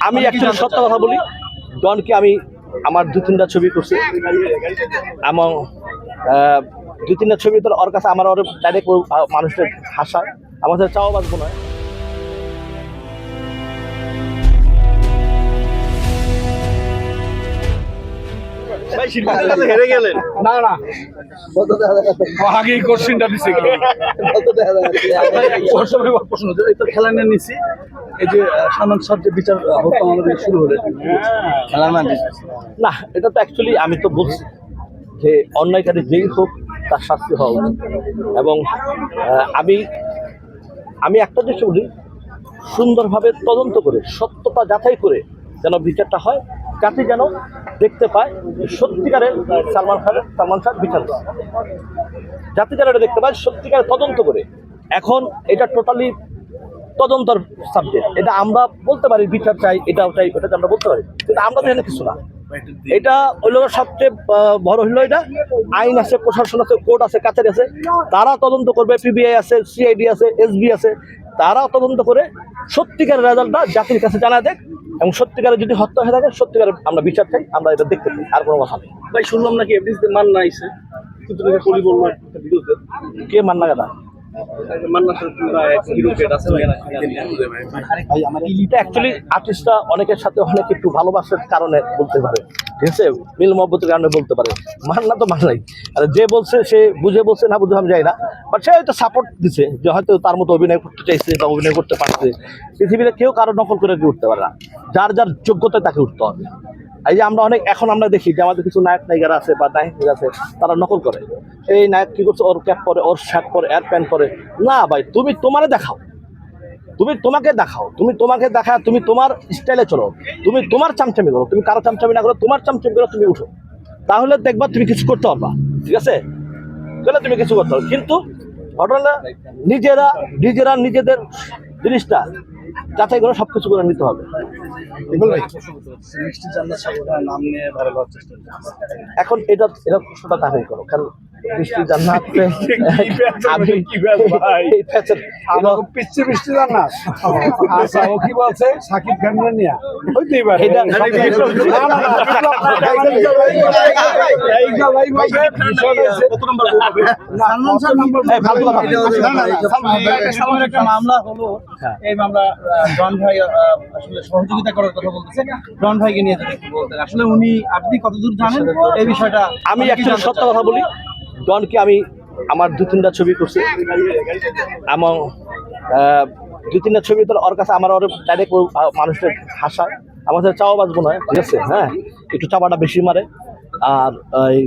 আমি অ্যাকচুয়ালি সত্য কথা বলি। ডনকে আমি আমার দু তিনটা ছবি করছি। এবং আহ, দু তিনটা ছবি তো ওর কাছে আমার ওর ডাইরেক্ট মানুষের হাসা আমার সাথে চাওয়া বাঁচবো নয় হেরে গেলেন। না না। আগেই কোশ্চেনটা দিছে। প্রশ্ন প্রশ্ন খেলা নিয়ে নিছি। এই যে সালমান যে বিচার আমাদের শুরু হলো না এটা তো অ্যাকচুয়ালি আমি তো বলছি যে অন্যায়কারী যেই হোক তার শাস্তি হওয়া উচিত। এবং আমি আমি একটা জিনিস বলি সুন্দরভাবে তদন্ত করে সত্যতা যাচাই করে যেন বিচারটা হয় যাতে যেন দেখতে পায় সত্যিকারের সালমান খানের সালমান খান বিচার। যাতে যেন এটা দেখতে পায় সত্যিকারের তদন্ত করে। এখন এটা টোটালি তদন্তর সাবজেক্ট এটা আমরা বলতে পারি বিচার চাই এটাও চাই ওটা আমরা বলতে পারি। কিন্তু আমরা তো এখানে কিছু না। এটা হইল সবচেয়ে বড় হইল এটা। আইন আছে প্রশাসন আছে কোর্ট আছে কাছারি আছে। তারা তদন্ত করবে পিবিআই আছে সিআইডি আছে এসবি আছে। তারা তদন্ত করে সত্যিকারের রেজাল্টটা জাতির কাছে জানা দেখ। এবং সত্যিকারের যদি হত্যা হয়ে থাকে সত্যিকারের আমরা বিচার চাই আমরা এটা দেখতে চাই আর কোনো কথা নেই। ভাই শুনলাম নাকি এফডিস মান না কিন্তু ভিডিওতে কে মান্না গাদা? মান্না তো আর যে বলছে, সে বুঝে বলছে, না বুঝে আমি যাই না। বাট সে হয়তো সাপোর্ট দিছে, যে হয়তো তার মতো অভিনয় করতে চাইছে বা অভিনয় করতে পারছে। পৃথিবীতে কেউ কারও নকল করে উঠতে পারে না। যার যার যোগ্যতায় তাকে উঠতে হবে। এই যে আমরা অনেক এখন আমরা দেখি যে আমাদের কিছু নায়ক নায়িকারা আছে বা নায়িকা আছে, তারা নকল করে। এই নায়ক কি করছে? ওর ক্যাপ পরে, ওর শার্ট পরে এয়ার প্যান্ট পরে। না ভাই, তুমি তোমারে দেখাও। তুমি তোমাকে দেখাও। তুমি তোমাকে দেখা, তুমি তোমার স্টাইলে চলো। তুমি তোমার চামচামি করো। তুমি কারও চামচামি না করো, তোমার চামচামি করো, তুমি উঠো। তাহলে দেখবা তুমি কিছু করতে পারবা। ঠিক আছে? তাহলে তুমি কিছু করতে পারো কিন্তু ঘটনা নিজেরা নিজেরা নিজেদের জিনিসটা যাচাই করে সবকিছু করে নিতে হবে। এখন এটা এটা প্রশ্নটা তাকেই করো কারণ বৃষ্টি জান্নাত আমি কি ব্যাস ভাই? এই প্যাচের আমাকে জান্নাত আচ্ছা ও কি বলছে সাকিব খানের নিয়া হইতেই পারে এটা- না, একটা মামলা হলো হ্যাঁ। এই মামলা ডন ভাই আসলে সহযোগিতা করার কথা বলতেছে ডন ভাইকে নিয়ে আসলে উনি আপনি কতদূর জানেন এই বিষয়টা আমি অনেকেই সত্য কথা বলি ডনকে আমি আমার দু তিনটা ছবি করছি। এবং দু তিনটা ছবি তো ওর কাছে আমার ওর ডাইরেক্ট মানুষের হাসা আমার সাথে চাওয়া বাজবো নয় ঠিক আছে? হ্যাঁ? একটু চাপাটা বেশি মারে। আর এই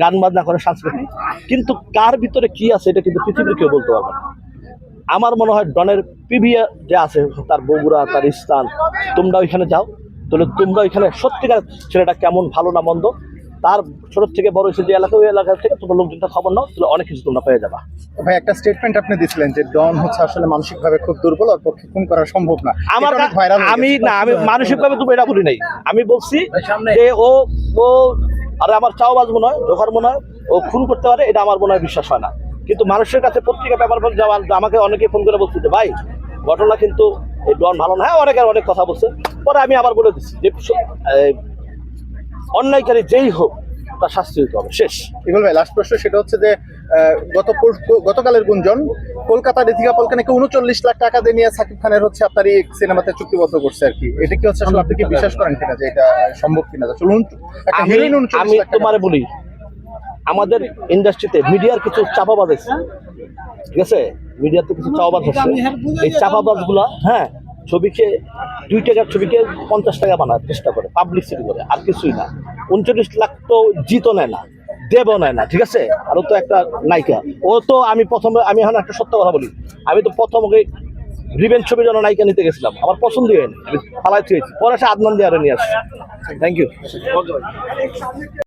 গান বাজনা করে সাংস্কৃতিক। কিন্তু কার ভিতরে কি আছে এটা কিন্তু পৃথিবীর কেউ বলতে পারবে না। আমার মনে হয় ডনের পিভিয়া যে আছে, তার বগুড়া, তার স্থান তোমরা ওইখানে যাও। তাহলে তোমরা ওইখানে সত্যিকার ছেলেটা কেমন, ভালো না মন্দ? তার ছোট থেকে বড় হয়েছে যে এলাকা ওই এলাকা থেকে তোমরা লোকজনটা খবর নাও তাহলে অনেক কিছু তোমরা পেয়ে যাবা। ভাই একটা স্টেটমেন্ট আপনি দিছিলেন যে ডন হচ্ছে আসলে মানসিক ভাবে খুব দুর্বল ওর পক্ষে খুন করা সম্ভব না। আমার হয়ে আমি না আমি মানসিকভাবে তুমি এটা বলি নাই। আমি বলছি যে ও ও আরে আমার চাও বাজবো নয় জোখার মনে হয় ও খুন করতে পারে এটা আমার মনে হয় বিশ্বাস হয় না। কিন্তু মানুষের কাছে পত্রিকা পেপার পর যাওয়া আমাকে অনেকে ফোন করে বলছে যে ভাই ঘটনা কিন্তু এই ডন ভালো না। হ্যাঁ অনেকের অনেক কথা বলছে। পরে আমি আবার বলে দিচ্ছি যে অন্যায়কারী যেই হোক তার শাস্তি হতে হবে। শেষ। ইকবাল ভাই লাস্ট প্রশ্ন সেটা হচ্ছে যে গত গতকালের গুঞ্জন কলকাতা রিতিকা পলকে নাকি উনচল্লিশ লাখ টাকা দিয়ে নিয়ে সাকিব খানের হচ্ছে আপনার এই সিনেমাতে চুক্তিবদ্ধ করছে আর কি? এটা কি হচ্ছে আপনি কি বিশ্বাস করেন কিনা যে এটা সম্ভব কিনা? চলুন একটা আমি heroine আমি 39 লাখ তোমারে বলি আমাদের ইন্ডাস্ট্রিতে মিডিয়ার কিছু চাপাবাজ আছে। ঠিক আছে? মিডিয়াতে কিছু চাপাবাজ আছে। এই চাপাবাজগুলা হ্যাঁ ছবিকে, দুই টাকার ছবিকে পঞ্চাশ টাকা বানার চেষ্টা করে পাবলিসিটি করে, আর কিছুই না। উনচল্লিশ লাখ তো জিতও নেয় না, দেবও নেয় না, ঠিক আছে? আর ও তো একটা নায়িকা। ও তো আমি প্রথমে, আমি এখন একটা সত্য কথা বলি। আমি তো প্রথম ওকে রিভেন ছবির জন্য নায়িকা নিতে গেছিলাম। আমার পছন্দই হয়নি, আমি পালাই পরে সে আদনান দিয়ে আরও নিয়ে আসছি। Thank you